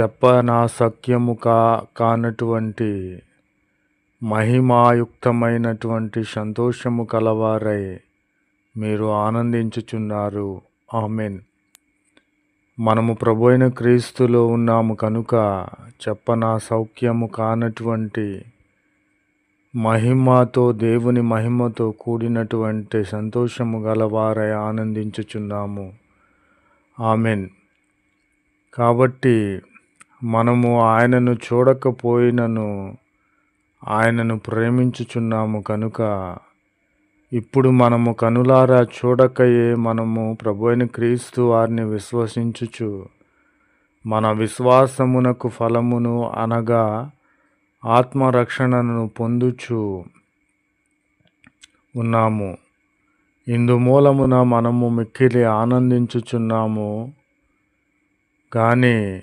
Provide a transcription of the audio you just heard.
చెప్పనాసక్యము కా కానటువంటి మహిమాయుక్తమైనటువంటి సంతోషము కలవారై మీరు ఆనందించుచున్నారు. ఆమెన్. మనము ప్రభు అయిన క్రీస్తులో ఉన్నాము కనుక చెప్పనా సౌఖ్యము కానటువంటి మహిమతో దేవుని మహిమతో కూడినటువంటి సంతోషము గలవారై ఆనందించుచున్నాము. ఆమెన్. కాబట్టి మనము ఆయనను చూడకపోయినను ఆయనను ప్రేమించుచున్నాము కనుక ఇప్పుడు మనము కనులారా చూడకయే మనము ప్రభు అయిన క్రీస్తు వారిని విశ్వసించుచు మన విశ్వాసమునకు ఫలమును అనగా ఆత్మరక్షణను పొందుచు ఉన్నాము. ఇందు మూలమున మనము మిక్కిలి ఆనందించుచున్నాము. కానీ